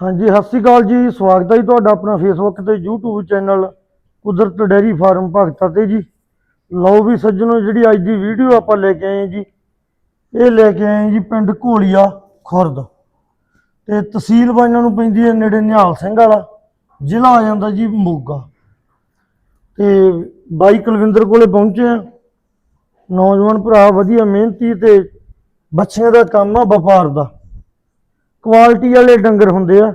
ਹਾਂਜੀ, ਸਤਿ ਸ਼੍ਰੀ ਅਕਾਲ ਜੀ। ਸਵਾਗਤ ਹੈ ਜੀ ਤੁਹਾਡਾ ਆਪਣਾ ਫੇਸਬੁੱਕ ਤੇ YouTube channel Kudrat dairy farm Bhagta ਤੇ ਜੀ। ਲਓ ਵੀ ਸੱਜਣੋ, ਜਿਹੜੀ ਅੱਜ ਦੀ ਵੀਡੀਓ ਆਪਾਂ ਲੈ ਕੇ ਆਏ ਜੀ, ਇਹ ਲੈ ਕੇ ਆਏ ਜੀ ਪਿੰਡ ਘੋਲੀਆ, ਖੁਰਦ। ਤੇ ਤਹਿਸੀਲ ਬਾਈਆਂ ਨੂੰ ਪੈਂਦੀ ਹੈ ਨੇੜੇ ਨਿਹਾਲ ਸਿੰਘ ਵਾਲਾ, ਜ਼ਿਲ੍ਹਾ ਆ ਜਾਂਦਾ ਜੀ ਮੋਗਾ। ਤੇ ਬਾਈ ਕੁਲਵਿੰਦਰ ਕੋਲੇ ਪਹੁੰਚੇ ਆ ਨੌਜਵਾਨ ਭਰਾ, ਵਧੀਆ ਮਿਹਨਤੀ ਤੇ ਬੱਚਿਆਂ ਦਾ ਕੰਮ ਆ, ਵਪਾਰ ਦਾ। ਕੁਆਲਿਟੀ ਵਾਲੇ ਡੰਗਰ ਹੁੰਦੇ ਆ।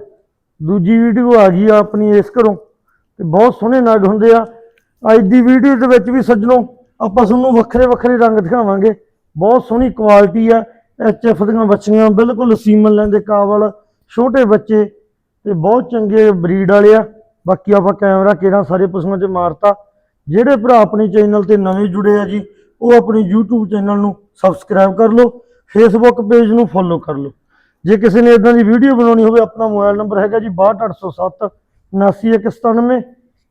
ਦੂਜੀ ਵੀਡੀਓ ਆ ਗਈ ਆ ਆਪਣੀ ਇਸ ਘਰੋਂ। ਤੇ ਬਹੁਤ ਸੋਹਣੇ ਨਗ ਹੁੰਦੇ ਆ। ਅੱਜ ਦੀ ਵੀਡੀਓ ਦੇ ਵਿੱਚ ਵੀ ਸੱਜਣੋ, ਆਪਾਂ ਤੁਹਾਨੂੰ ਵੱਖਰੇ ਵੱਖਰੇ ਰੰਗ ਦਿਖਾਵਾਂਗੇ। ਬਹੁਤ ਸੋਹਣੀ ਕੁਆਲਿਟੀ ਆ। ਐਚਐਫ ਦੀਆਂ ਬੱਚੀਆਂ ਬਿਲਕੁਲ ਸੀਮਨ ਲੈਂਦੇ ਕਾਬਲ ਛੋਟੇ ਬੱਚੇ ਤੇ ਬਹੁਤ ਚੰਗੇ ਬਰੀਡ ਵਾਲੇ ਆ। ਬਾਕੀ ਆਪਾਂ ਕੈਮਰਾ ਕਿਹੜਾ ਸਾਰੇ ਪਸ਼ੂਆਂ 'ਚ ਮਾਰਤਾ। ਜਿਹੜੇ ਭਰਾ ਆਪਣੇ ਚੈਨਲ ਤੇ ਨਵੇਂ ਜੁੜੇ ਆ ਜੀ, ਉਹ ਆਪਣੇ YouTube ਚੈਨਲ ਨੂੰ ਸਬਸਕ੍ਰਾਈਬ ਕਰ ਲਓ। Facebook ਪੇਜ ਨੂੰ ਫੋਲੋ ਕਰ ਲਓ। ਜੇ ਕਿਸੇ ਨੇ ਇਦਾਂ ਦੀ ਵੀਡੀਓ ਬਣਾਉਣੀ ਹੋਵੇ ਆਪਣਾ ਮੋਬਾਈਲ ਨੰਬਰ ਹੈਗਾ ਜੀ 62807 79197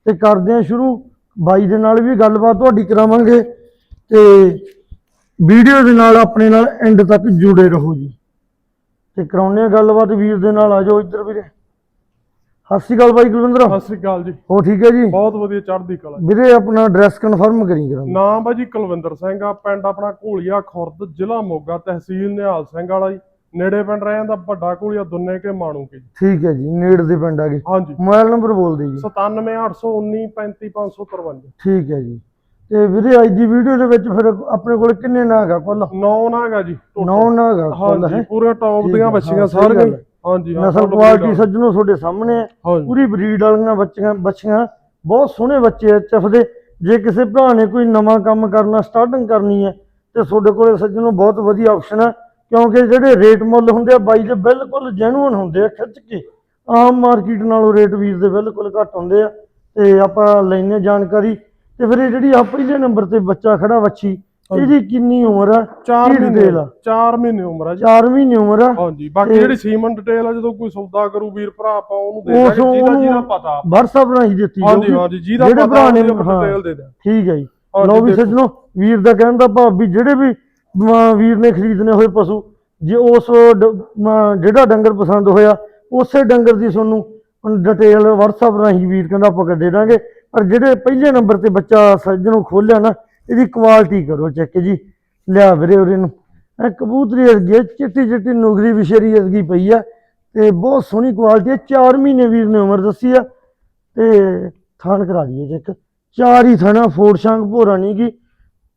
ਤੇ ਕਰਦੇ ਆ ਸ਼ੁਰੂ। ਬਾਈ ਦੇ ਨਾਲ ਵੀ ਗੱਲਬਾਤ ਤੁਹਾਡੀ ਕਰਾਵਾਂਗੇ ਤੇ ਵੀਡੀਓ ਦੇ ਨਾਲ ਆਪਣੇ ਨਾਲ ਐਂਡ ਤੱਕ ਜੁੜੇ ਰਹੋ ਜੀ। ਤੇ ਕਰਾਉਣੇ ਆ ਗੱਲਬਾਤ ਵੀਰ ਦੇ ਨਾਲ ਆ ਜਾਓ ਇੱਧਰ ਵੀਰੇ। ਸਤਿ ਸ਼੍ਰੀ ਅਕਾਲ ਬਾਈ ਕੁਲਵਿੰਦਰ। ਸਤਿ ਸ੍ਰੀ ਅਕਾਲ ਜੀ। ਹੋ ਠੀਕ ਹੈ ਜੀ? ਬਹੁਤ ਵਧੀਆ ਚੜ੍ਹਦੀ ਕਲਾ ਵੀਰੇ ਆਪਣਾ ਐਡਰੈਸ ਕਨਫਰਮ ਕਰੀ ਕਰਾਂ ਨਾਮ ਬਾਜੀ ਕੁਲਵਿੰਦਰ ਸਿੰਘ ਆ ਪਿੰਡ ਆਪਣਾ ਘੋਲੀਆ ਖੁਰਦ ਜ਼ਿਲ੍ਹਾ ਮੋਗਾ ਤਹਿਸੀਲ ਨਿਹਾਲ ਸਿੰਘ ਵਾਲਾ ਜੀ। ਨੇੜੇ ਪਿੰਡ ਰਹਿ ਜਾਂਦਾ ਵੱਡਾ ਘੋਲੀਆ ਦੁੰਨੇ ਕੇ ਮਾਣੂ ਕੇ। ਠੀਕ ਹੈ ਜੀ ਨੇੜ ਦੇ ਪਿੰਡ ਆ ਗਏ। ਹਾਂਜੀ। ਮੋਬਾਈਲ ਨੰਬਰ ਬੋਲ ਦਿਓ ਜੀ। 97819 35553 ਠੀਕ ਹੈ ਜੀ। ਤੇ ਵੀਰੇ ਅੱਜ ਦੀ ਵੀਡੀਓ ਦੇ ਵਿੱਚ ਫਿਰ ਆਪਣੇ ਕੋਲ ਕਿੰਨੇ ਨਾਗ ਆ ਕੁੱਲ ਨੌ ਨਾਗਾ ਜੀ total। ਨੌ ਨਾਗ ਆ ਕੁੱਲ ਹੈ। ਪੂਰੇ ਟੌਪ ਦੀਆਂ ਬੱਚੀਆਂ ਸਾਰੀਆਂ। ਹਾਂਜੀ ਨਸਲ ਕੁਆਲਿਟੀ ਸੱਜਣੋ ਤੁਹਾਡੇ ਸਾਹਮਣੇ ਪੂਰੀ ਬਰੀਡ ਵਾਲੀਆਂ ਬੱਚੀਆਂ ਬੱਚੀਆਂ ਬਹੁਤ ਸੋਹਣੇ ਬੱਚੇ ਐ ਚਫ ਦੇ। ਜੇ ਕਿਸੇ ਭਰਾ ਨੇ ਕੋਈ ਨਵਾਂ ਕੰਮ ਕਰਨਾ ਸਟਾਰਟਿੰਗ ਕਰਨੀ ਹੈ ਤੇ ਤੁਹਾਡੇ ਕੋਲੇ ਸੱਜਣੋ ਬਹੁਤ ਵਧੀਆ ਆਪਸ਼ਨ ਹੈ। ਕਿਉਂਕਿ ਜਿਹੜੇ ਰੇਟ ਮੁੱਲ ਹੁੰਦੇ ਆ ਬਾਈ ਦੇ ਬਿਲਕੁਲ ਜੈਨੂਇਨ ਹੁੰਦੇ ਆ ਖਿੱਚ ਕੇ। ਆਮ ਮਾਰਕੀਟ ਨਾਲੋਂ ਰੇਟ ਵੀਰ ਦੇ ਬਿਲਕੁਲ ਘੱਟ ਹੁੰਦੇ ਆ। ਤੇ ਆਪਾਂ ਲੈਨੇ ਜਾਣਕਾਰੀ। ਤੇ ਫਿਰ ਇਹ ਜਿਹੜੀ ਆ ਪਹਿਲੇ ਨੰਬਰ ਤੇ ਬੱਚਾ ਖੜਾ ਵੱਛੀ ਇਹਦੀ ਕਿੰਨੀ ਉਮਰ ਆ? 4 ਕੀ ਮਹੀਨੇ। detail ਆ? 4 ਮਹੀਨੇ ਉਮਰ ਆ ਜੀ। 4 ਮਹੀਨੇ ਉਮਰ ਆ। ਹਾਂਜੀ ਬਾਕੀ ਜਿਹੜੀ ਸੀਮਨ ਡਿਟੇਲ ਆ ਜਦੋਂ ਕੋਈ ਸੌਦਾ ਕਰੂ ਵੀਰ ਭਰਾ ਆਪਾਂ ਉਹਨੂੰ ਦੇ ਦਾਂਗੇ ਜਿਹਦਾ ਜਿਹਦਾ ਪਤਾ। WhatsApp ਰਾਹੀਂ ਦਿੱਤੀ ਹਾਂਜੀ। ਹਾਂਜੀ ਜਿਹਦਾ ਪਤਾ। ਡਿਟੇਲ ਦੇ ਦਿਆਂ ਠੀਕ ਹੈ ਜੀ। ਲਓ ਵੀ। ਸੱਜਣੋ ਵੀਰ ਦਾ ਕਹਿਣ ਦਾ ਭਾਵ ਵੀ ਜਿਹੜੇ ਵੀ ਵੀਰ ਨੇ ਖਰੀਦਣੇ ਹੋਏ ਪਸ਼ੂ। ਜੇ ਉਸ ਡ- ਜਿਹੜਾ ਡੰਗਰ ਪਸੰਦ ਹੋਇਆ, ਉਸੇ ਡੰਗਰ ਦੀ ਤੁਹਾਨੂੰ ਡਿਟੇਲ WhatsApp ਰਾਹੀਂ ਵੀਰ ਕਹਿੰਦਾ ਆਪਾਂ ਕਰ ਦੇ ਦਾਂਗੇ। ਪਰ ਜਿਹੜੇ ਪਹਿਲੇ ਨੰਬਰ ਤੇ ਬੱਚਾ ਸੱਜਣੋਂ ਖੋਲਿਆ ਨਾ, ਇਹਦੀ ਕੁਆਲਿਟੀ ਕਰੋ ਚੈੱਕ ਜੀ। ਲਿਆ ਵੀਰੇ ਉਰੇ ਨੂੰ। ਇਹ ਕਬੂਤਰੀ ਵਰਗੀ ਚਿੱਟੀ ਚਿੱਟੀ ਨੁਗਰੀ ਵਿਸ਼ੇਰੀ ਵਰਗੀ ਪਈ ਆ ਤੇ ਬਹੁਤ ਸੋਹਣੀ ਕੁਆਲਿਟੀ ਹੈ 4 ਮਹੀਨੇ ਵੀਰ ਨੇ ਉਮਰ ਦੱਸੀ ਆ ਤੇ ਥਾਣ ਕਰਾ ਦਈਏ ਚੈੱਕ ਚਾਰ ਹੀ ਥਾਣਾ ਫੋੜ ਸ਼ਾਂਗ ਭੋਰਾ ਨਹੀਂ ਗੀ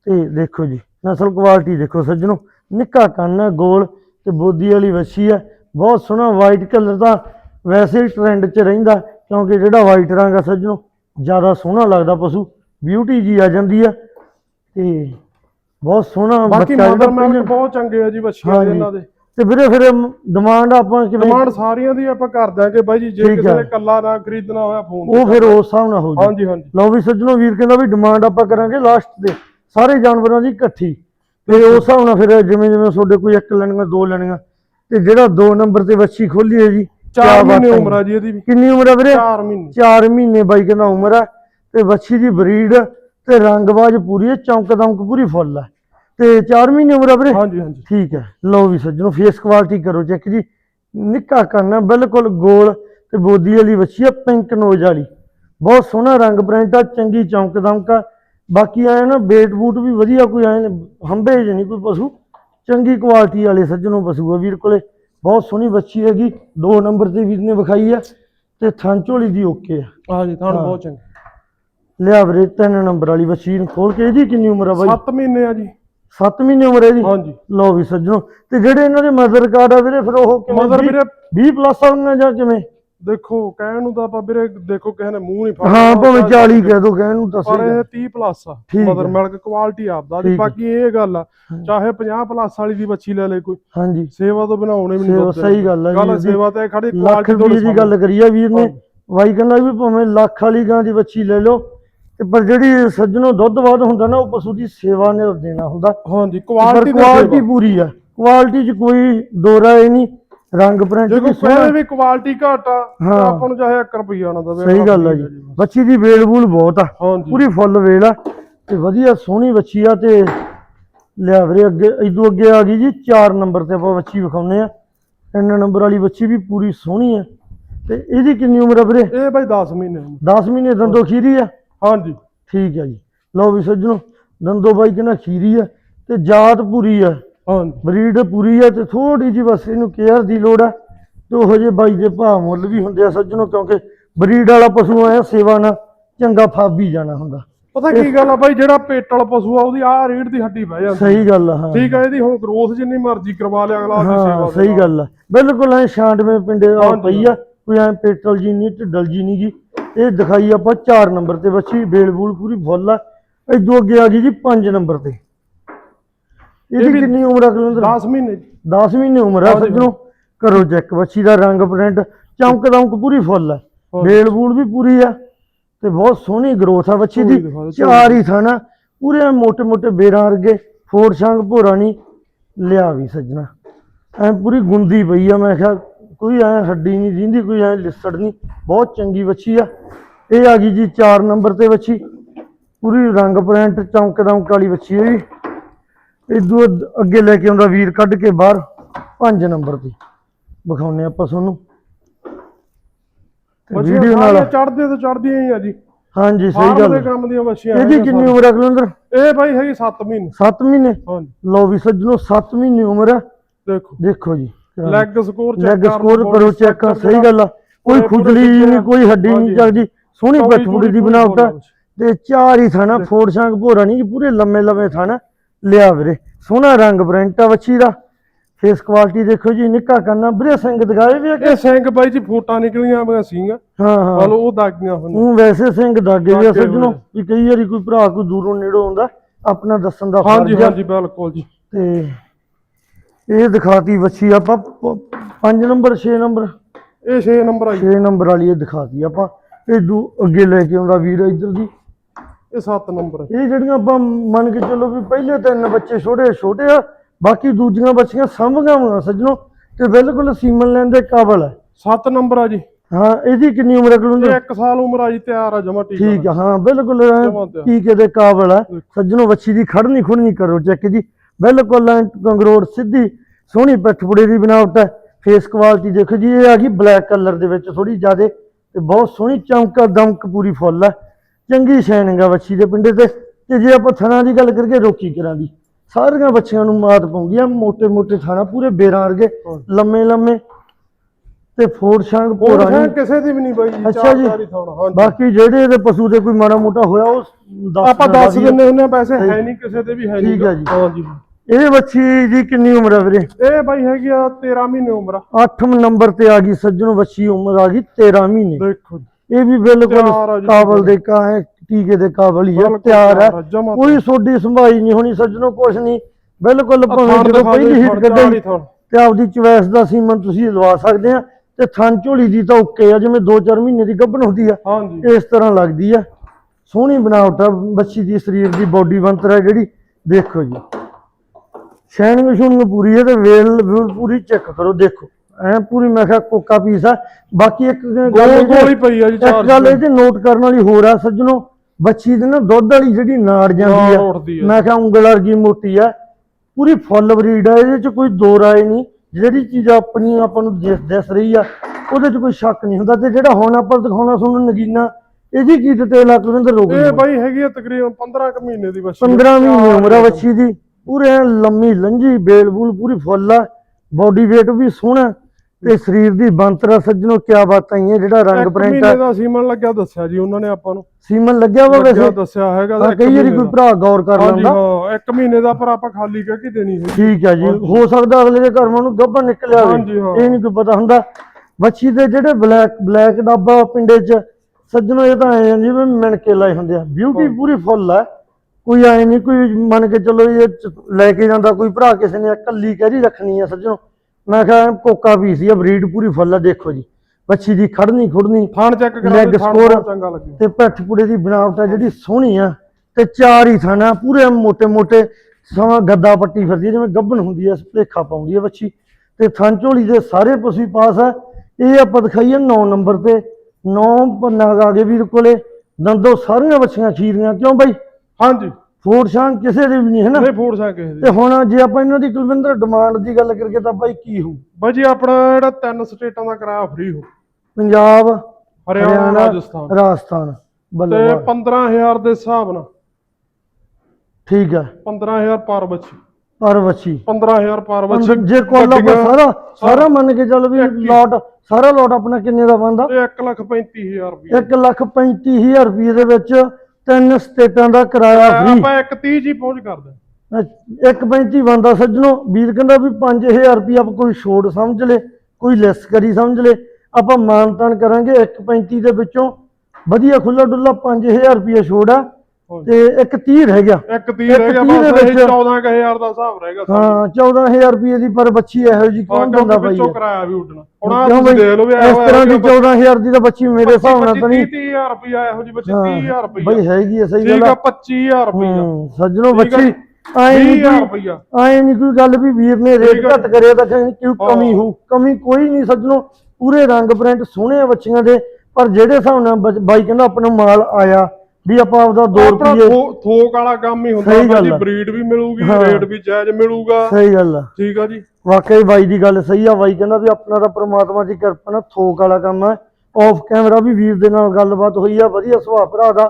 ਤੇ ਦੇਖੋ ਜੀ। ਨਸਲ ਕੁਆਲਿਟੀ ਦੇਖੋ ਸੱਜਣੋ ਨਿੱਕਾ ਕੰਨ ਹੈ ਗੋਲ ਤੇ ਬੋਦੀ ਵਾਲੀ ਵੱਛੀ ਹੈ। ਬਹੁਤ ਸੋਹਣਾ ਵਾਈਟ ਕਲਰ ਦਾ ਵੈਸੇ ਹੀ ਟ੍ਰੈਂਡ 'ਚ ਰਹਿੰਦਾ ਕਿਉਂਕਿ ਜਿਹੜਾ ਵਾਈਟ ਰੰਗ ਆ ਸੱਜਣੋ ਜ਼ਿਆਦਾ ਸੋਹਣਾ ਲੱਗਦਾ ਪਸ਼ੂ ਬਿਊਟੀ ਜੀ ਆ ਜਾਂਦੀ ਆ ਤੇ ਬਹੁਤ ਸੋਹਣਾ ਬਾਕੀ ਮਦਰ ਮਿਲਕ ਬਹੁਤ ਚੰਗੇ ਆ ਜੀ ਬੱਚਿਆਂ ਦੇ। ਇਹਨਾਂ ਦੇ। ਤੇ ਵੀਰੇ ਫਿਰ ਡਿਮਾਂਡ ਆਪਾਂ ਕਿਵੇਂ ਡਿਮਾਂਡ ਸਾਰੀਆਂ ਦੀ ਆਪਾਂ ਕਰ ਦਿਆਂਗੇ ਬਾਈ ਜੀ ਜੇ ਕਿਸੇ। ਨੇ ਕੱਲਾ ਨਾ ਖਰੀਦਣਾ ਹੋਇਆ ਫੋਨ ਉਹ ਫਿਰ ਉਸ ਹਿਸਾਬ ਨਾਲ ਹੋ ਜੀ ਹਾਂਜੀ ਹਾਂਜੀ। ਲਓ ਵੀ ਸੱਜਣੋ ਵੀਰ ਕਹਿੰਦਾ ਵੀ ਡਿਮਾਂਡ ਆਪਾਂ ਕਰਾਂਗੇ ਲਾਸਟ ਤੇ। ਸਾਰੇ ਜਾਨਵਰਾਂ ਦੀ ਇਕੱਠੀ। ਤੇ ਉਸ ਹਿਸਾਬ ਨਾਲ ਫਿਰ ਜਿਵੇਂ ਜਿਵੇਂ ਤੁਹਾਡੇ ਕੋਈ ਇੱਕ ਲੈਣੀਆਂ ਦੋ ਲੈਣੀਆਂ ਤੇ ਜਿਹੜਾ ਦੋ ਨੰਬਰ ਤੇ ਵੱਛੀ ਖੋਲੀ ਹੈ ਜੀ 4 ਕਿਆ ਮਹੀਨੇ। ਉਮਰ ਆ ਜੀ ਇਹਦੀ ਵੀ। ਕਿੰਨੀ ਉਮਰ ਆ ਵੀਰੇ? 4 ਮਹੀਨੇ। 4 ਮਹੀਨੇ ਬਾਈ ਕਹਿੰਦਾ ਉਮਰ ਆ। ਤੇ ਵੱਛੀ ਦੀ ਬਰੀਡ ਤੇ ਰੰਗਬਾਜ ਪੂਰੀ ਹੈ ਚੌਂਕ ਦਮਕ ਪੂਰੀ ਫੁੱਲ ਹੈ ਤੇ 4 ਮਹੀਨੇ ਉਮਰ ਆ ਵੀਰੇ? ਹਾਂਜੀ ਹਾਂਜੀ। ਠੀਕ ਹੈ। ਲਓ ਵੀ ਸੱਜਣੋ ਫੇਸ ਕੁਆਲਿਟੀ ਕਰੋ ਚੈੱਕ ਜੀ। ਨਿੱਕਾ ਕਰਨਾ ਬਿਲਕੁਲ ਗੋਲ ਤੇ ਬੋਦੀ ਵਾਲੀ ਵੱਛੀ ਆ ਪਿੰਕ ਨੋਜ਼ ਵਾਲੀ। ਬਹੁਤ ਸੋਹਣਾ ਰੰਗ ਪ੍ਰਿੰਟ ਆ ਚੰਗੀ ਚੌਂਕ ਦਮਕਾ ਬਾਕੀ ਆਏ ਨਾ ਬੇਟ ਬੂਟ ਵੀ ਵਧੀਆ ਕੋਈ ਆਏ ਨੇ ਹੰਬੇ ਜਿਹੇ ਨਹੀਂ ਕੋਈ ਪਸ਼ੂ ਚੰਗੀ ਕੁਆਲਿਟੀ ਵਾਲੇ ਸੱਜਣੋ ਪਸ਼ੂ ਆ ਵੀਰ ਕੋਲੇ ਬਹੁਤ ਸੋਹਣੀ ਵੱਛੀ ਹੈਗੀ ਦੋ ਨੰਬਰ ਤੇ ਵੀਰ ਨੇ ਵਿਖਾਈ ਆ ਤੇ ਥਣ ਝੋਲੀ ਦੀ ਓਕੇ ਆ। ਹਾਂਜੀ ਤੁਹਾਨੂੰ। ਬਹੁਤ ਚੰਗੇ। ਲਿਆ ਵੀਰੇ ਤਿੰਨ ਨੰਬਰ ਵਾਲੀ ਵੱਛੀ ਨੂੰ ਖੋਲ ਕੇ ਇਹਦੀ ਕਿੰਨੀ ਉਮਰ ਆ ਬਾਈ? 7 ਮਹੀਨੇ ਆ ਜੀ। 7 ਮਹੀਨੇ ਉਮਰ ਹੈ ਜੀ। ਹਾਂਜੀ ਲਓ ਵੀ ਸੱਜਣੋ ਤੇ ਜਿਹੜੇ ਇਹਨਾਂ ਦੇ ਮਦਰ ਕਾਰਡ ਆ ਵੀਰੇ ਫਿਰ ਉਹ ਕਿਵੇਂ? ਮਦਰ ਵੀਰੇ 20 ਪਲੱਸ ਆਉਂਗਾ ਜਾਂ ਕਿਵੇਂ? ਦੇਖੋ ਕਹਿਣ ਨੂੰ ਤਾਂ ਆਪਾਂ ਵੀਰੇ ਦੇਖੋ ਕਿਸੇ ਨੇ ਮੂੰਹ ਨਹੀਂ ਫੜਨਾ ਹਾਂ ਭਾਵੇਂ 40 ਕਹਿ ਦੋ ਕਹਿਣ ਨੂੰ ਪਰ ਸਹੀ ਇਹ ਹੈ 30 ਪਲੱਸ ਆ ਠੀਕ ਮਦਰ ਹੈ। ਮਿਲਕ ਕੁਆਲਿਟੀ ਆਪਦਾ ਠੀਕ ਦੀ ਹੈ। ਬਾਕੀ ਇਹ ਗੱਲ ਆ ਚਾਹੇ 50 ਪਲੱਸ ਵਾਲੀ ਦੀ ਬੱਚੀ ਲੈ ਲੈ ਕੋਈ ਹਾਂਜੀ ਸੇਵਾ ਤੋਂ ਬਣਾਉਣੇ ਵੀ ਨਹੀਂ ਸੇਵਾ ਸਹੀ ਗੱਲ ਆ ਜੀ ਗੱਲ ਇਹਦੀ। ਸੇਵਾ ਤੇ ਖੜੀ ਲੱਖ ਕੁਆਲਿਟੀ ਰੁਪਏ ਦੀ ਗੱਲ ਕਰੀ ਆ ਵੀਰ ਨੇ। ਵਾਈ ਕਹਿੰਦਾ ਵੀ ਭਾਵੇਂ ਲੱਖ ਵਾਲੀ ਗਾਂ ਦੀ ਬੱਚੀ ਲੈ ਲਓ ਤੇ ਪਰ ਜਿਹੜੀ ਸੱਜਣੋ ਦੁੱਧ ਬਾਦ ਹੁੰਦਾ ਨਾ ਉਹ ਪਸ਼ੂ ਦੀ ਸੇਵਾ ਨੇ ਦੇਣਾ ਹੁੰਦਾ ਹਾਂਜੀ ਪਰ ਕੁਆਲਿਟੀ ਕੁਆਲਿਟੀ ਪੂਰੀ ਆ ਕੁਆਲਿਟੀ 'ਚ ਕੋਈ ਦੋ ਰਾਏ ਨਹੀਂ ਰੰਗ ਪ੍ਰਿੰਟ ਜੇ ਵੀ ਕੋਈ ਸੋਹਣਾ ਵੀ ਕੁਆਲਿਟੀ ਘੱਟ ਆ ਤਾਂ ਹਾਂ। ਆਪਾਂ ਨੂੰ ਚਾਹੇ 1 ਰੁਪਈਆ ਨਾ ਦਵੇ ਸਹੀ ਗੱਲ ਆ ਜੀ। ਬੱਚੀ ਦੀ ਵੇਲ ਬੂਲ ਬਹੁਤ ਆ। ਹਾਂਜੀ। ਪੂਰੀ ਫੁੱਲ ਵੇਲ ਆ। ਤੇ ਵਧੀਆ ਸੋਹਣੀ ਬੱਚੀ ਆ ਤੇ ਲਿਆ ਵੀਰੇ ਅੱਗੇ ਇਦੋਂ ਅੱਗੇ ਆ ਗਈ ਜੀ 4 ਨੰਬਰ ਤੇ ਆਪਾਂ ਬੱਚੀ ਵਿਖਾਉਨੇ ਆ। ਤਿੰਨ ਨੰਬਰ ਵਾਲੀ ਬੱਚੀ ਵੀ ਪੂਰੀ ਸੋਹਣੀ ਆ। ਤੇ ਇਹਦੀ ਕਿੰਨੀ ਉਮਰ ਆ ਵੀਰੇ? ਇਹ ਬਾਈ 10 ਮਹੀਨੇ ਉਮਰ। 10 ਮਹੀਨੇ ਦੰਦੋ ਖੀਰੀ ਆ? ਹਾਂਜੀ। ਠੀਕ ਹੈ ਜੀ। ਲਓ ਵੀ ਸੱਜਣੋ ਦੰਦੋ ਬਾਈ ਕਹਿੰਦਾ ਖੀਰੀ ਆ ਤੇ ਜਾਤ ਪੂਰੀ ਆ। ਹਾਂਜੀ ਬਰੀਡ ਪੂਰੀ ਆ ਤੇ ਥੋੜੀ ਜਿਹੀ ਬਸ ਇਹਨੂੰ ਕੇਅਰ ਦੀ ਲੋੜ ਆ। ਤੇ ਉਹੋ ਜਿਹੇ ਬਾਈ ਦੇ ਭਾਅ ਮੁੱਲ ਵੀ ਹੁੰਦੇ ਆ ਸੱਜਣੋ ਕਿਉਂਕਿ ਬਰੀਡ ਵਾਲਾ ਪਸ਼ੂ ਆਇਆ ਸੇਵਾ ਨਾਲ ਚੰਗਾ ਫਾਬ ਜਾਣਾ ਹੁੰਦਾ। ਪਤਾ ਕੀ ਗੱਲ ਆ ਬਾਈ ਜਿਹੜਾ ਪੇਟਲ ਪਸ਼ੂ ਆ ਉਹਦੀ ਆਹ ਰੀੜ ਦੀ ਹੱਡੀ ਬਹਿ ਜਾਂਦੀ ਸਹੀ ਗੱਲ ਆ ਹਾਂ। ਠੀਕ ਆ ਇਹਦੀ ਹੁਣ ਗਰੋਥ ਜਿੰਨੀ ਮਰਜ਼ੀ ਕਰਵਾ ਲਿਆ ਅਗਲਾ ਉਹਦੀ ਹਾਂ ਸੇਵਾ ਸਹੀ ਗੱਲ ਆ। ਬਿਲਕੁਲ ਐ ਛਾਂਟਵੇਂ ਪਿੰਡੇ ਆ। ਪਈ ਆ ਕੋਈ ਐ ਪੇਟਲ ਜੀ ਨਹੀਂ ਢਿੱਡਲ ਜੀ ਨਹੀਂ ਗੀ। ਇਹ ਦਿਖਾਈ ਆਪਾਂ 4 ਨੰਬਰ ਤੇ ਬੱਚੀ ਬੇਲ ਬੂਲ ਪੂਰੀ ਫੁੱਲ ਆ। ਇਦੋਂ ਅੱਗੇ ਆ ਗਈ ਜੀ 5 ਨੰਬਰ ਤੇ। ਇਹਦੀ ਕਿੰਨੀ ਉਮਰ ਆ ਕਲੰਦਰ 10 ਮਹੀਨੇ 10 ਮਹੀਨੇ ਉਮਰ ਆ ਸੱਜਣੋ ਕਰੋ ਚੈੱਕ ਬੱਚੀ ਦਾ ਰੰਗ ਪ੍ਰਿੰਟ ਚੌਂਕ ਦਮਕ ਪੂਰੀ ਫੁੱਲ ਹੈ ਬੇਲ ਬੂਲ ਵੀ ਪੂਰੀ ਆ। ਤੇ ਬਹੁਤ ਸੋਹਣੀ ਗਰੋਥ ਆ ਵੱਛੀ ਦੀ। ਚਾਰ ਹੀ ਥਾਣਾ ਪੂਰੇ ਮੋਟੇ ਮੋਟੇ ਬੇਰਾਂ ਵਰਗੇ। ਫੋਰ ਸੰਗ ਭੋਰਾ ਨਹੀਂ। ਲਿਆ ਵੀ ਸੱਜਣਾ। ਐ ਪੂਰੀ ਗੁੰਦੀ ਪਈ ਆ। ਮੈਂ ਕਿਹਾ ਕੋਈ ਐ ਹੱਡੀ ਨਹੀਂ ਜਿੰਦੀ ਕੋਈ ਐ ਲਿਸੜ ਨਹੀਂ। ਬਹੁਤ ਚੰਗੀ ਬੱਚੀ ਆ। ਇਹ ਆ ਗਈ ਜੀ 4 ਨੰਬਰ ਤੇ ਵੱਛੀ। ਪੂਰੀ ਰੰਗ ਪ੍ਰਿੰਟ ਦੌਂਕ ਵਾਲੀ ਬੱਚੀ ਹੈ ਜੀ। ਇਦੋਂ ਅੱਗੇ ਲੈ ਕੇ ਆਉਂਦਾ ਵੀਰ ਕੱਢ ਕੇ ਬਾਹਰ 5 ਨੰਬਰ ਤੇ। ਵਿਖਾਉਨੇ ਆਪਾਂ ਤੁਹਾਨੂੰ। ਵੀਡੀਓ ਨਾਲ ਚੜਦੇ ਤੇ ਚੜਦੀਆਂ ਹੀ ਆ ਜੀ। ਹਾਂਜੀ ਸਹੀ ਗੱਲ ਹੈ। ਕੰਮ ਦੀਆਂ ਬੱਚੀਆਂ ਇਹਦੀ ਕਿੰਨੀ ਉਮਰ ਹੈ ਕੁਲਿੰਦਰ ਇਹ ਬਾਈ ਹੈਗੀ 7 ਮਹੀਨੇ। 7 ਮਹੀਨੇ? ਹਾਂਜੀ। ਲਓ ਵੀ ਸੱਜਣੋ 7 ਮਹੀਨੇ ਉਮਰ ਹੈ। ਦੇਖੋ। ਦੇਖੋ ਜੀ। ਲੈਗ ਸਕੋਰ ਲੈਗ ਸਕੋਰ ਕਰੋ ਚੈੱਕ ਸਹੀ ਗੱਲ ਆ। ਕੋਈ ਖੁਜਲੀ ਨਹੀਂ ਕੋਈ ਹੱਡੀ ਨਹੀਂ। ਚੱਲਦੀ। ਸੋਹਣੀ ਪੱਠਪੁੜੀ ਦੀ ਬੋਲੋ। ਤੇ। ਚਾਰ ਹੀ ਥਾਣਾ ਫੋੜ ਸ਼ਾਂਗ ਭੋਰਾ ਨਹੀਂ ਪੂਰੇ ਲੰਮੇ ਲੰਮੇ ਥਾਣਾ। ਲਿਆ ਵੀਰੇ ਸੋਹਣਾ ਰੰਗ ਪ੍ਰਿੰਟ ਆ ਵੱਛੀ ਦਾ। ਫੇਸ ਕੁਆਲਿਟੀ ਦੇਖੋ ਜੀ ਨਿੱਕਾ ਕੰਨਾ। ਵੀਰੇ ਸਿੰਘ ਦਿਖਾਏ ਵੀ ਆ ਕਿ? ਇਹ ਸਿੰਘ ਬਾਈ ਜੀ ਫੋਟਾਂ ਨਿਕਲੀਆਂ ਮੈਂ ਸੀਗਾ ਹਾਂ ਹਾਂ। ਮਤਲਬ ਉਹ ਦਾਗੀਆਂ ਹੋਈਆਂ। ਉਹ ਵੈਸੇ ਸਿੰਘ ਦਾਗੇ ਵੀ ਆ ਦਾਗੇ ਸੱਜਣੋ। ਹੋਏ। ਵੀ ਕਈ ਵਾਰੀ ਕੋਈ ਭਰਾ ਕੋਈ ਦੂਰੋਂ ਨੇੜੋਂ ਆਉਂਦਾ ਆਪਣਾ ਦੱਸਣ ਦਾ ਹਾਂਜੀ ਫਰਜ਼ ਆ। ਹਾਂਜੀ ਬਿਲਕੁਲ ਜੀ। ਤੇ ਇਹ ਦਿਖਾਤੀ ਵੱਛੀ ਆਪਾਂ 5 ਨੰਬਰ 6 ਨੰਬਰ? ਇਹ 6 ਨੰਬਰ ਆਈ 6 ਨੰਬਰ ਵਾਲੀ ਇਹ ਦਿਖਾਤੀ ਆਪਾਂ। ਇਹ ਦੂ ਅੱਗੇ ਲੈ ਕੇ ਆਉਂਦਾ ਵੀਰ ਇੱਧਰ ਦੀ। ਇਹ 7 ਨੰਬਰ ਇਹ ਜਿਹੜੀਆਂ ਆਪਾਂ ਮੰਨ ਕੇ ਚੱਲੋ ਵੀ ਪਹਿਲੇ ਤਿੰਨ ਬੱਚੇ ਛੋਟੇ ਛੋਟੇ ਆ ਬਾਕੀ ਦੂਜੀਆਂ ਬੱਚੀਆਂ ਸੰਭੀਆਂ ਹੋਈਆਂ ਸੱਜਣੋ ਤੇ ਬਿਲਕੁਲ ਸੀਮਨ ਲੈਣ ਦੇ ਕਾਬਲ ਹੈ। 7 ਨੰਬਰ ਆ ਜੀ। ਹਾਂ ਇਹਦੀ ਕਿੰਨੀ ਉਮਰ ਹੈ ਇਹ ਕੁਲਿੰਦਰ 1 ਸਾਲ ਉਮਰ ਆ ਜੀ ਤਿਆਰ ਆ ਜਮਾ ਠੀਕ ਆ ਹਾਂ ਬਿਲਕੁਲ। ਟੀਕੇ ਦੇ ਕਾਬਲ ਹੈ। ਸੱਜਣੋ ਬੱਚੀ ਦੀ ਖੜਨੀ ਖੁੜਨੀ ਕਰੋ ਚੈੱਕ ਜੀ। ਬਿਲਕੁਲ ਐਂ ਕੰਗਰੋੜ ਸਿੱਧੀ ਸੋਹਣੀ ਪਿੱਠਪੁੜੇ ਦੀ ਬਣਾਵਟ ਹੈ। ਫੇਸ ਕੁਆਲਿਟੀ ਦੇਖੋ ਜੀ ਇਹ ਆ ਗਈ ਬਲੈਕ ਕਲਰ ਦੇ ਵਿੱਚ ਥੋੜੀ ਜ਼ਿਆਦੇ ਤੇ ਬਹੁਤ ਸੋਹਣੀ ਚਮਕ ਦਮਕ ਪੂਰੀ ਫੁੱਲ ਹੈ। ਚੰਗੀ ਸੈਨਿੰਗ ਗਾ ਵੱਛੀ ਦੇ ਪਿੰਡੇ ਤੇ ਤੇ ਜੇ ਆਪਾਂ ਥਣਾ ਦੀ ਗੱਲ ਕਰਕੇ ਰੋਕੀ ਕਰਾਂ ਦੀ ਸਾਰੀਆਂ ਬੱਚਿਆਂ ਨੂੰ ਮਾਤ ਪਾਉਂਦੀਆਂ ਮੋٹے ਮੋٹے ਥਾਣਾ ਪੂਰੇ ਬੇਰਾਂ ਵਰਗੇ ਲੰਮੇ ਲੰਮੇ ਤੇ ਫੋਰ ਸ਼ਾਂਗ ਪੁਰਾਣੀ ਕਿਸੇ ਦੀ ਵੀ ਨਹੀਂ ਬਾਈ ਅੱਛਾ ਜੀ। ਬਾਕੀ ਜਿਹੜੇ ਇਹਦੇ ਪਸ਼ੂ ਦੇ ਕੋਈ ਮਾੜਾ ਮੋਟਾ ਹੋਇਆ ਉਹ ਆਪਾਂ ਦੱਸ ਦਿੰਨੇ ਹੁੰਨੇ ਪੈਸੇ ਹੈ ਨਹੀਂ ਕਿਸੇ ਦੇ ਵੀ ਹੈ ਨਹੀਂ। ਠੀਕ ਹੈ ਜੀ। ਹਾਂ ਜੀ ਇਹ ਵੱਛੀ ਜੀ ਕਿੰਨੀ ਉਮਰ ਹੈ ਵੀਰੇ? ਇਹ ਬਾਈ ਹੈਗੀ ਆ 13 ਮਹੀਨੇ ਉਮਰ ਆ। 8 ਨੰਬਰ ਤੇ ਆ ਗਈ ਸੱਜਣ ਵੱਛੀ ਉਮਰ ਆ ਗਈ 13 ਮਹੀਨੇ। ਦੇਖੋ ਇਹ ਵੀ ਤਿਆਰ ਆ ਬਿਲਕੁਲ ਜੀ। ਕਾਬਲ ਦੇ ਕਾ ਹੈ ਟੀਕੇ ਦੇ ਕਾਬਲ ਹੀ ਹੈ ਬਿਲਕੁਲ ਤਿਆਰ ਹੈ ਤਿਆਰ ਆ, ਜਮਾਂ ਕੋਈ ਸੋਡੀ ਸੰਭਾਈ ਨਹੀਂ ਹੋਣੀ ਸੱਜਣੋ ਕੁਛ ਨਹੀਂ। ਬਿਲਕੁਲ ਭਾਵੇਂ ਜਦੋਂ ਪਹਿਲੀ ਹੀਟ ਕੱਢੀ। ਤੇ ਆਪਦੀ ਚੁਆਇਸ ਦਾ ਸੀਮਨ ਤੁਸੀਂ ਲਵਾ ਸਕਦੇ ਆ ਤੇ ਥਣ ਝੋਲੀ ਦੀ ਤਾਂ ਓਕੇ ਆ ਜਿਵੇਂ 2-4 ਮਹੀਨੇ ਦੀ ਗੱਭਣ ਹੁੰਦੀ ਆ। ਹਾਂਜੀ। ਇਸ ਤਰ੍ਹਾਂ ਲੱਗਦੀ ਆ। ਸੋਹਣੀ ਬਣਾਵਟ ਆ ਬੱਚੀ ਦੀ ਸਰੀਰ ਦੀ ਬਾਡੀ ਬਣਤਰ ਹੈ ਜਿਹੜੀ। ਦੇਖੋ ਜੀ। ਸ਼ੈਨਿੰਗ ਸ਼ੂਨਿੰਗ ਪੂਰੀ ਹੈ ਤੇ ਵੇਲ ਵੂਲ ਪੂਰੀ ਚੈੱਕ ਕਰੋ ਦੇਖੋ। ਐ ਪੂਰੀ ਮੈਂ ਕਿਹਾ ਕੋਕਾ ਪੀਸ ਆ। ਬਾਕੀ ਇੱਕ ਗੱਲ ਗੋਲ ਇਹ ਗੋਲ ਹੀ ਪਈ ਆ ਜੀ ਇੱਕ ਚਾਰ ਗੱਲ ਇਹ ਤੇ ਨੋਟ ਕਰਨ ਵਾਲੀ ਹੋਰ ਆ ਸੱਜਣੋ ਬੱਚੀ ਦੇ ਨਾ ਦੁੱਧ ਵਾਲੀ ਜਿਹੜੀ ਨਾੜ ਜਾਂਦੀ ਆ। ਮੈਂ ਕਿਹਾ ਉਂਗਲ ਵਰਗੀ ਮੋਟੀ ਆ। ਪੂਰੀ ਫੁੱਲ ਬਰੀਡ ਆ ਇਹਦੇ ਚ ਕੋਈ ਦੋ ਰਾਏ ਨਹੀਂ। ਜਿਹੜੀ ਚੀਜ਼ ਆਪਣੀ ਆਪਾਂ ਨੂੰ ਦਿਸ ਦਿਸ ਰਹੀ ਆ ਉਹਦੇ ਚ ਕੋਈ ਸ਼ੱਕ ਨਹੀਂ ਹੁੰਦਾ। ਤੇ ਜਿਹੜਾ ਹੁਣ ਆਪਾਂ ਦਿਖਾਉਣਾ ਤੁਹਾਨੂੰ ਨਗੀਨਾ ਇਹਦੀ ਕੀ ਡਿਟੇਲ ਆ ਕੁਰਿੰਦਰ ਰੋਗ ਇਹ ਬਾਈ ਹੈਗੀ ਆ ਤਕਰੀਬਨ 15 ਕੁ ਮਹੀਨੇ ਦੀ ਬੱਚੀ 15 ਮਹੀਨੇ ਉਮਰ ਆ ਬੱਚੀ ਦੀ। ਪੂਰੇ ਲੰਮੀ ਲੰਜੀ ਬੇਲ ਬੂਲ ਪੂਰੀ ਫੁੱਲ ਆ। ਬਾਡੀ weight ਵੀ ਸੋਹਣਾ। ਤੇ ਸਰੀਰ ਦੀ ਬਣਤਰ ਸੱਜਣੋ ਕਿਆ ਬਾਤਾਂ ਹੀ ਹੈ ਜਿਹੜਾ ਰੰਗ ਪ੍ਰਿੰਟ ਮਹੀਨੇ ਆ। ਦਾ ਸੀਮਨ ਲੱਗਿਆ ਦੱਸਿਆ ਜੀ ਉਹਨਾਂ ਨੇ ਆਪਾਂ ਨੂੰ। ਸੀਮਨ ਲੱਗਿਆ ਵਾ ਵੈਸੇ? ਦੱਸਿਆ ਹੈਗਾ ਹਾਂ, ਇੱਕ ਕਈ ਵਾਰੀ ਕੋਈ। ਭਰਾ ਗੌਰ ਕਰ ਲੈਂਦਾ। ਹਾਂ ਇੱਕ ਮਹੀਨੇ ਦਾ ਪਰ ਆਪਾਂ ਖਾਲੀ ਕਹਿ ਕੇ ਦੇਣੀ ਹੈ ਠੀਕ ਹੈ ਜੀ। ਹੋ ਸਕਦਾ ਅਗਲੇ ਦੇ ਘਰ ਨੂੰ ਗੱਭਾ ਨਿਕਲਿਆ ਹਾਂ। ਹੋਵੇ ਇਹ ਨਹੀਂ ਕੋਈ ਪਤਾ ਹੁੰਦਾ। ਬੱਚੀ ਦੇ ਜਿਹੜੇ ਬਲੈਕ ਬਲੈਕ ਡੱਬਾ ਪਿੰਡੇ 'ਚ ਸੱਜਣੋ ਇਹ ਤਾਂ ਐ ਜਿਵੇਂ ਮਿਣਕੇ ਲਾਏ ਹੁੰਦੇ ਆ। ਬਿਊਟੀ ਪੂਰੀ ਫੁੱਲ ਆ। ਕੋਈ ਐ ਨਹੀਂ ਕੋਈ ਮੰਨ ਕੇ ਚੱਲੋ ਇਹ ਲੈ ਕੇ ਜਾਂਦਾ ਕੋਈ ਭਰਾ ਕਿਸੇ ਨੇ ਇਕੱਲੀ ਕਹਿਰੀ ਰੱਖਣੀ ਆ ਸੱਜਣੋ। ਮੈਂ ਕਿਹਾ ਕੋਕਾ ਵੀ ਸੀ ਆ ਬਰੀਡ ਪੂਰੀ ਫੁੱਲ ਆ ਦੇਖੋ ਜੀ। ਬੱਚੀ ਦੀ ਖੜਨੀ ਖੁੜਨੀ ਥਾਣ ਚੈੱਕ ਕਰਾ ਲੈਗ ਚੰਗਾ ਲੱਗੇ। ਤੇ ਪੱਠ ਪੂੜੇ ਦੀ ਬਣਾਵਟ ਆ ਜਿਹੜੀ ਸੋਹਣੀ ਆ ਤੇ ਚਾਰ ਹੀ ਥਾਣਾ ਪੂਰੇ ਮੋٹے ਮੋٹے ਸਮਾਂ ਗੱਦਾ ਪੱਟੀ ਫਿਰਦੀ ਜਿਵੇਂ ਗੱਭਣ ਹੁੰਦੀ ਆ ਸਪਲੇਖਾ ਪਾਉਂਦੀ ਆ ਬੱਚੀ ਤੇ ਥਾਂ ਝੋਲੀ ਦੇ ਸਾਰੇ ਪਸ਼ੂ ਪਾਸ ਆ ਇਹ ਆਪਾਂ ਦਿਖਾਈਏ 9 ਨੰਬਰ ਤੇ। 9 ਪੰਨਾ ਆ ਗਏ ਵੀਰ ਕੋਲੇ ਦੰਦੋ ਸਾਰੀਆਂ ਬੱਚੀਆਂ ਖੀਰੀਆਂ ਕਿਉਂ ਬਾਈ? ਹਾਂਜੀ। ਫੋੜ ਸ਼ਾਂ ਕਿਸੇ ਦੇ ਵੀ ਨਹੀਂ ਹੈ ਨਾ? ਨਹੀਂ ਫੋੜ ਸਾ ਕਿਸੇ ਦੀ ਤੇ ਹੁਣ ਜੇ ਆਪਾਂ ਇਹਨਾਂ ਦੀ ਕੁਲਵਿੰਦਰ ਡਿਮਾਂਡ ਦੀ ਗੱਲ ਕਰੀਏ ਤਾਂ ਬਾਈ ਕੀ ਹੋਊ? ਬਾਈ ਜੀ ਆਪਣਾ ਜਿਹੜਾ ਤਿੰਨ ਸਟੇਟਾਂ ਦਾ ਕਿਰਾਇਆ ਫ੍ਰੀ ਹੋ ਪੰਜਾਬ ਹਰਿਆਣਾ ਰਾਜਸਥਾਨ। ਰਾਜਸਥਾਨ ਤੇ ਬੱਲੇਬਾਜ਼ 15000 ਦੇ ਹਿਸਾਬ ਨਾਲ। ਠੀਕ ਹੈ। 15000 ਪਰ ਬੱਚੀ। ਪਰ ਵੱਛੀ 15000 ਪਰ ਬੱਚੀ। ਜੇ ਕੋਲ ਆਪਾਂ ਸਾਰਾ ਸਾਰਾ ਮੰਨ ਕੇ ਚੱਲ ਵੀ ਲੋਟ ਸਾਰਾ ਲੋਟ ਆਪਣਾ ਕਿੰਨੇ ਦਾ ਬਣਦਾ? ਤੇ 135000 ਰੁਪਏ 1 ਲੱਖ 35000 ਰੁਪਏ ਦੇ ਵਿੱਚ ਤਿੰਨ ਸਟੇਟਾਂ ਦਾ ਕਿਰਾਇਆ ਫ੍ਰੀ ਆਪਾਂ 130 ਜੀ ਪਹੁੰਚ ਕਰਦੇ ਇੱਕ 35 ਬੰਦਾ ਸੱਜਣੋ ਵੀਰ ਕਹਿੰਦਾ ਵੀ 5000 ਰੁਪਏ ਆਪਾਂ ਕੋਈ ਛੋੜ ਸਮਝ ਲੇ ਕੋਈ ਲੈਸ ਕਰੀ ਸਮਝ ਲੇ। ਆਪਾਂ ਮਾਨਤਾਨ ਕਰਾਂਗੇ 1.35 ਦੇ ਵਿੱਚੋਂ। ਵਧੀਆ ਖੁੱਲਾ ਡੁੱਲਾ 5000 ਰੁਪਏ ਛੋੜ ਆ। ਤੇ ਇੱਕ 30 ਰਹਿ ਗਿਆ ਇੱਕ 30 ਰਹਿ ਗਿਆ ਬਸ ਇਹ ਵਿੱਚ- 14000 ਦਾ ਹਿਸਾਬ ਰਹੇਗਾ ਹਾਂ 14000 ਰੁਪਏ ਦੀ ਪਰ ਬੱਚੀ ਇਹੋ ਜੀ ਕੌਣ ਦਿੰਦਾ ਬਾਈ ਵਿੱਚੋਂ ਕਰਾਇਆ ਵੀ ਉੱਡਣਾ। ਹੁਣ ਆਹ ਕਿਉਂ ਤੁਸੀਂ ਬਈ? ਦੇਖ ਲਓ ਵੀ ਇਸ ਤਰ੍ਹਾਂ ਦੀ 14000 ਦੀ ਤਾਂ ਬੱਚੀ ਮੇਰੇ ਹਿਸਾਬ ਨਾਲ ਤਾਂ ਨਹੀਂ। 30000 ਰੁਪਇਆ ਇਹੋ ਜੀ ਬੱਚੇ 30000 ਹਾਂ ਰੁਪਇਆ ਬਈ ਹੈਗੀ ਹੈ ਸਹੀ ਠੀਕ ਗੱਲ ਆ ਆ। 25000 ਰੁਪਇਆ ਹੂੰ ਸੱਜਣੋ ਠੀਕ ਬੱਚੀ ਆਏ ਨਹੀਂ 20000 ਕੋਈ ਰੁਪਇਆ ਆਏ ਨਹੀਂ ਕੋਈ ਗੱਲ ਵੀ ਵੀਰ ਨੇ ਰੇਟ ਠੀਕ। ਘੱਟ ਕਰਿਆ ਤਾਂ ਕਿਉਂ ਕਮੀ ਹਾਂ। ਕਮੀ ਕੋਈ ਨਹੀਂ ਸੱਜਣੋ। ਪੂਰੇ ਰੰਗ ਪ੍ਰਿੰਟ ਸੋਹਣੇ ਬੱਚੀਆਂ ਦੇ ਪਰ ਜਿਹੜੇ ਹਿਸਾਬ ਨਾਲ ਬਾਈ ਕਹਿੰਦਾ ਆਪਣਾ ਮਾਲ ਆਇਆ ਵੀ ਆਪਾਂ ਆਪਦਾ 2 ਆਪਣਾ ਰੁਪਏ ਥੋਕ ਵਾਲਾ ਕੰਮ ਹੀ ਹੁੰਦਾ ਗੱਲ ਆ। ਬਰੀਡ ਵੀ ਮਿਲੂਗੀ ਹਾਂ। ਰੇਟ ਵੀ ਜਾਇਜ਼ ਮਿਲੂਗਾ। ਸਹੀ ਗੱਲ ਆ। ਠੀਕ ਆ ਜੀ। ਵਾਕਈ ਬਾਈ ਦੀ ਗੱਲ ਸਹੀ ਆ ਬਾਈ ਕਹਿੰਦਾ ਵੀ ਆਪਣਾ ਤਾਂ ਪ੍ਰਮਾਤਮਾ ਦੀ ਕਿਰਪਾ ਨਾਲ ਥੋਕ ਵਾਲਾ ਕੰਮ ਹੈ ਆਫ ਕੈਮਰਾ ਵੀ ਵੀਰ ਦੇ ਨਾਲ ਗੱਲਬਾਤ ਹੋਈ ਆ ਵਧੀਆ ਸੁਭਾਅ ਭਰਾ ਦਾ।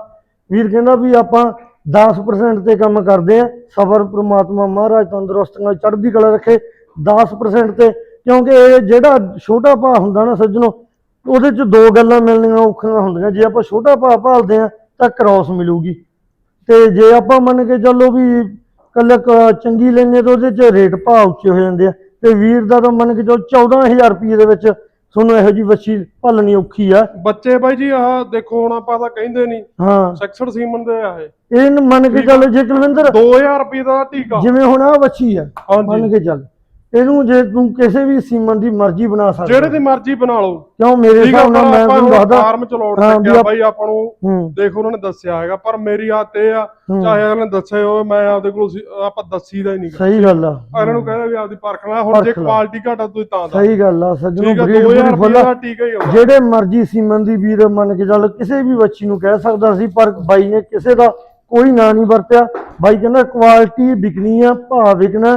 ਵੀਰ ਕਹਿੰਦਾ ਵੀ ਆਪਾਂ 10% ਤੇ ਕੰਮ ਕਰਦੇ ਆ। ਸਬਰ ਪ੍ਰਮਾਤਮਾ ਮਹਾਰਾਜ ਤੰਦਰੁਸਤੀਆਂ ਚੜ੍ਹਦੀ ਕਲਾ ਰੱਖੇ। 10% ਤੇ ਕਿਉਂਕਿ ਇਹ ਜਿਹੜਾ ਛੋਟਾ ਭਾਅ ਹੁੰਦਾ ਨਾ ਸੱਜਣੋ ਉਹਦੇ ਚ ਦੋ ਗੱਲਾਂ ਮਿਲਣੀਆਂ ਔਖੀਆਂ ਹੁੰਦੀਆਂ। ਜੇ ਆਪਾਂ ਛੋਟਾ ਭਾਅ ਭਾਲਦੇ ਆ ਤਾਂ ਕ੍ਰਾਸ ਮਿਲੂਗੀ। ਤੇ ਜੇ ਆਪਾਂ ਮੰਨ ਕੇ ਚੱਲੋ ਵੀ ਕੱਲ ਚੰਗੀ ਲੈਣੇ ਤਾਂ ਉਹਦੇ ਚ ਰੇਟ ਭਾਅ ਉੱਚੇ ਹੋ ਜਾਂਦੇ ਆ। ਤੇ ਵੀਰ ਦਾ ਤਾਂ ਮੰਨ ਕੇ ਚੱਲੋ 14000 ਰੁਪਏ ਦੇ ਵਿੱਚ ਤੁਹਾਨੂੰ ਇਹੋ ਜੀ ਵੱਛੀ ਭਾਲਣੀ ਔਖੀ ਆ। ਬੱਚੇ ਬਾਈ ਜੀ ਆਹ ਦੇਖੋ ਹੁਣ ਆਪਾਂ ਤਾਂ ਕਹਿੰਦੇ ਨਹੀਂ ਹਾਂ। 66 ਸੀਮਨ ਦੇ ਆ ਇਹ। ਇਹ ਮੰਨ ਕੇ ਚੱਲ ਜੇ ਕੁਲਵਿੰਦਰ 2000 ਰੁਪਏ ਦਾ ਟੀਕਾ। ਜਿਵੇਂ ਹੁਣ ਆ ਵੱਛੀ ਆ ਮੰਨ ਕੇ ਚੱਲ। ਇਹਨੂੰ ਜੇ ਤੂੰ ਕਿਸੇ ਵੀ ਸੀਮਨ ਦੀ ਮਰਜ਼ੀ ਬਣਾ ਸਕਦਾ। ਜਿਹੜੇ ਦੀ ਮਰਜ਼ੀ ਬਣਾ ਲਓ। ਕਿਉਂ? ਮੇਰੇ ਹਿਸਾਬ ਨਾਲ ਮੈਂ ਤੁਹਾਨੂੰ ਦੱਸਦਾ। ਫਾਰਮ ਚਲਾਉਣ ਲੱਗਿਆ ਬਾਈ ਆਪਾਂ ਨੂੰ ਦੇਖੋ ਉਹਨਾਂ ਨੇ ਦੱਸਿਆ ਹੈਗਾ ਪਰ ਮੇਰੀ ਆਦਤ ਇਹ ਆ। ਚਾਹੇ ਅਗਲੇ ਨੇ ਦੱਸਿਆ ਹੋਵੇ ਮੈਂ ਆਪਦੇ ਕੋਲ ਆਪਾਂ ਦੱਸੀਦਾ ਹੀ ਨਹੀਂ। ਸਹੀ ਗੱਲ ਆ। ਇਹਨਾਂ ਨੂੰ ਕਹਿੰਦਾ ਵੀ ਆਪਦੀ ਪਰਖ ਹੁਣ ਜੇ। ਕੁਆਲਿਟੀ ਘਟਾ ਤੁਸੀਂ ਤਾਂ ਦੱਸ। ਸਹੀ ਗੱਲ ਆ ਸੱਜਣੋ ਬਰੀਡ 2000 ਬੜੀ ਰੁਪਏ ਫੁੱਲ ਦਾ ਜਿਹੜੇ ਮਰਜ਼ੀ ਸੀਮਨ ਦੀ ਵੀਰ ਮੰਨ ਕੇ ਚੱਲ ਕਿਸੇ ਵੀ ਬੱਚੀ ਨੂੰ ਕਹਿ ਸਕਦਾ ਸੀ ਪਰ ਬਾਈ ਨੇ ਕਿਸੇ ਦਾ ਕੋਈ ਨਾਂ ਨਹੀਂ ਵਰਤਿਆ। ਬਾਈ ਕਹਿੰਦਾ ਕੁਆਲਿਟੀ ਵਿਕਣੀ ਆ ਭਾਅ ਵਿਕਣਾ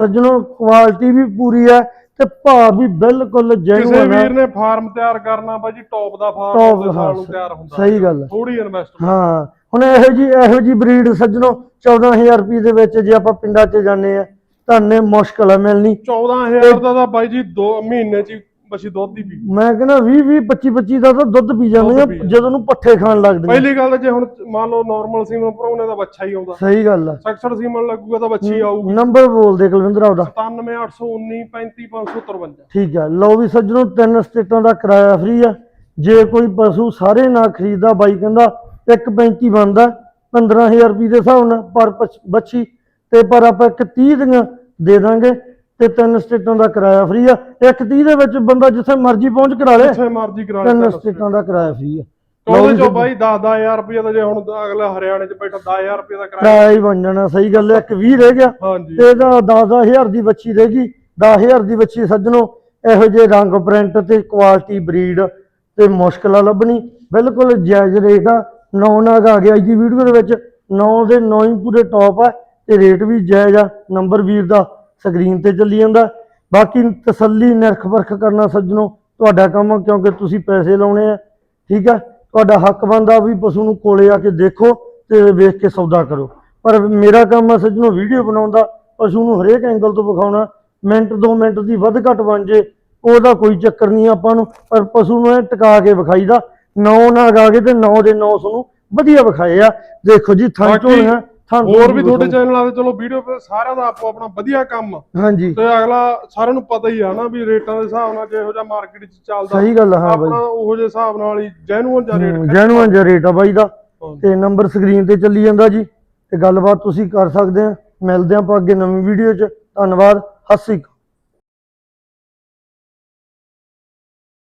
ਸੱਜਣੋ ਕੁਆਲਿਟੀ ਵੀ ਪੂਰੀ ਆ ਤੇ ਭਾਅ ਵੀ ਬਿਲਕੁਲ ਜੈਨੂਅਨ ਆ ਵੀਰ ਨੇ ਫਾਰਮ ਤਿਆਰ ਕਰਨਾ ਬਾਜੀ ਟੌਪ ਦਾ ਫਾਰਮ ਸਾਲ ਹਾਂ, ਤਿਆਰ ਹੁੰਦਾ ਸਹੀ ਗੱਲ ਥੋੜੀ ਇਨਵੈਸਟਮੈਂਟ ਹਾਂ ਹੁਣ ਇਹੋ ਜੀ ਇਹੋ ਜੀ ਬਰੀਡ ਸੱਜਣੋ 14000 ਰੁਪਏ ਦੇ ਵਿੱਚ ਜੇ ਆਪਾਂ ਪਿੰਡਾਂ 'ਚ ਜਾਂਦੇ ਆ ਤੁਹਾਨੂੰ ਮੁਸ਼ਕਲ ਆ ਮਿਲਣੀ। 14000 ਦਾ ਤਾਂ ਬਾਈ ਜੀ 2 ਮਹੀਨੇ ਚ ਬੱਚੀ ਦੁੱਧ ਹੀ ਪੀ ਮੈਂ ਕਹਿੰਦਾ 20 20 25 25 ਦਾ ਤਾਂ ਦੁੱਧ ਪੀ ਜਾਂਦੇ ਆ ਦੁੱਧ ਪੀ ਜਦੋਂ। ਨੂੰ ਪੱਠੇ ਖਾਣ ਲੱਗਦੇ ਪਹਿਲੀ ਗੱਲ ਜੇ ਹੁਣ ਮੰਨ ਲਓ ਨਾਰਮਲ ਸੀਮਨ ਭਰਾਉਣੇ ਦਾ ਬੱਚਾ ਹੀ ਆਉਂਦਾ। ਸਹੀ ਗੱਲ ਆ। 66 ਸੀਮਨ ਲੱਗੂਗਾ ਤਾਂ ਬੱਚੀ ਆਊਗੀ। ਨੰਬਰ ਬੋਲ ਦੇ ਕੁਲਵਿੰਦਰ ਆਪਦਾ। 97819 35553 ਠੀਕ ਆ। ਲਓ ਵੀ ਸੱਜਣੋ ਤਿੰਨ ਸਟੇਟਾਂ ਦਾ ਕਿਰਾਇਆ ਫ੍ਰੀ ਆ। ਜੇ ਕੋਈ ਪਸ਼ੂ ਸਾਰੇ ਨਾ ਖਰੀਦਦਾ ਬਾਈ ਕਹਿੰਦਾ 1.35 ਬਣਦਾ 15000 ਰੁਪਏ ਦੇ ਹਿਸਾਬ ਨਾਲ ਪਰ ਪਛ- ਬੱਚੀ। ਤੇ ਪਰ ਆਪਾਂ ਇੱਕ 30 ਦੀਆਂ ਦੇ ਦਾਂਗੇ। ਤੇ ਤਿੰਨ ਸਟੇਟਾਂ ਦਾ ਕਿਰਾਇਆ ਫ੍ਰੀ ਆ। ਇੱਕ 30 ਦੇ ਵਿੱਚ ਬੰਦਾ ਜਿੱਥੇ ਮਰਜ਼ੀ ਪਹੁੰਚ ਕਰਾ ਲੇ। ਜਿੱਥੇ ਮਰਜ਼ੀ ਕਰਾ ਤਿੰਨ ਲੈ ਸਟੇਟਾਂ ਦਾ ਕਿਰਾਇਆ ਫ੍ਰੀ ਆ। ਉਹਦੇ ਚੋਂ ਬਾਈ 10-10000 ਰੁਪਏ ਦਾ ਜੇ ਹੁਣ ਅਗਲਾ ਹਰਿਆਣੇ ਚ ਬੈਠਾ 10000 ਰੁਪਏ ਦਾ ਕਿਰਾਇਆ। ਕਿਰਾਇਆ ਹੀ ਬਣ ਜਾਣਾ ਸਹੀ ਗੱਲ ਹੈ ਇੱਕ 20 ਰਹਿ ਗਿਆ। ਹਾਂਜੀ। ਤੇ ਇਹਦਾ 10000 ਦੀ ਬੱਚੀ ਰਹਿ ਗਈ। 10000 ਦੀ ਬੱਚੀ ਸੱਜਣੋ ਇਹੋ ਜਿਹੇ ਰੰਗ ਪ੍ਰਿੰਟ ਤੇ ਕੁਆਲਿਟੀ ਬਰੀਡ ਤੇ ਮੁਸ਼ਕਲ ਆ ਲੱਭਣੀ। ਬਿਲਕੁਲ ਜਾਇਜ਼ ਰੇਟ ਆ। 9 ਨਾਗ ਆ ਗਿਆ ਦੀ ਵੀਡੀਓ ਦੇ ਵਿੱਚ। 9 ਦੇ 9 ਹੀ ਪੂਰੇ ਟੌਪ ਆ। ਤੇ ਰੇਟ ਵੀ ਜਾਇਜ਼ ਆ। ਨੰਬਰ ਵੀਰ ਦਾ ਸਕਰੀਨ ਤੇ ਚੱਲੀ ਜਾਂਦਾ। ਬਾਕੀ ਤਸੱਲੀ ਨਿਰਖ ਪਰਖ ਕਰਨਾ ਸੱਜਣੋ ਤੁਹਾਡਾ ਕੰਮ ਆ ਕਿਉਂਕਿ ਤੁਸੀਂ ਪੈਸੇ ਲਾਉਣੇ ਆ ਠੀਕ ਆ? ਤੁਹਾਡਾ ਹੱਕ ਬਣਦਾ ਵੀ ਪਸ਼ੂ ਨੂੰ ਕੋਲੇ ਆ ਕੇ ਦੇਖੋ ਤੇ ਵੇਖ ਕੇ ਸੌਦਾ ਕਰੋ। ਪਰ ਮੇਰਾ ਕੰਮ ਆ ਸੱਜਣੋ ਵੀਡੀਓ ਬਣਾਉਣ ਦਾ ਪਸ਼ੂ ਨੂੰ ਹਰੇਕ ਐਂਗਲ ਤੋਂ ਵਿਖਾਉਣਾ। ਮਿੰਟ 2 ਮਿੰਟ ਦੀ ਵੱਧ ਘੱਟ ਬਣ ਜੇ ਉਹਦਾ ਕੋਈ ਚੱਕਰ ਨਹੀਂ ਆਪਾਂ ਨੂੰ। ਪਰ ਪਸ਼ੂ ਨੂੰ ਇਹ ਟਿਕਾ ਕੇ ਵਿਖਾਈਦਾ। 9 ਨਾਗ ਆ ਗਏ ਤੇ 9 ਦੇ 9 ਤੁਹਾਨੂੰ ਵਧੀਆ ਵਿਖਾਏ ਆ। ਦੇਖੋ ਜੀ ਥਾਂ ਥਾਂ ਹੋਰ ਵੀ ਤੁਹਾਡੇ ਚੈਨਲਾਂ ਤੇ ਚਲੋ ਵੀਡੀਓ ਤੇ ਸਾਰਿਆਂ ਦਾ ਆਪੋ ਆਪਣਾ ਵਧੀਆ ਕੰਮ। ਹਾਂਜੀ। ਤੇ ਅਗਲਾ ਸਾਰਿਆਂ ਨੂੰ ਪਤਾ ਹੀ ਆ ਨਾ ਵੀ ਰੇਟਾਂ ਦੇ ਹਿਸਾਬ ਨਾਲ ਜਿਹੋ ਜਿਹਾ ਮਾਰਕੀਟ 'ਚ ਚੱਲਦਾ। ਸਹੀ ਗੱਲ ਆ, ਹਾਂ ਬਾਈ। ਆਪਣਾ ਉਹੋ ਜਿਹੇ ਹਿਸਾਬ ਨਾਲ ਹੀ ਜੈਨੂਅਨ ਜਿਹਾ ਰੇਟ ਜੈਨੂਅਨ ਜਿਹਾ ਰੇਟ ਆ ਬਾਈ ਦਾ। ਤੇ ਨੰਬਰ ਸਕਰੀਨ ਤੇ ਚੱਲੀ ਜਾਂਦਾ ਜੀ। ਤੇ ਗੱਲਬਾਤ ਤੁਸੀਂ ਕਰ ਸਕਦੇ ਆ। ਮਿਲਦੇ ਆਪਾਂ ਅੱਗੇ ਨਵੀਂ ਵੀਡੀਓ 'ਚ। ਧੰਨਵਾਦ। ਅਕਾਲ।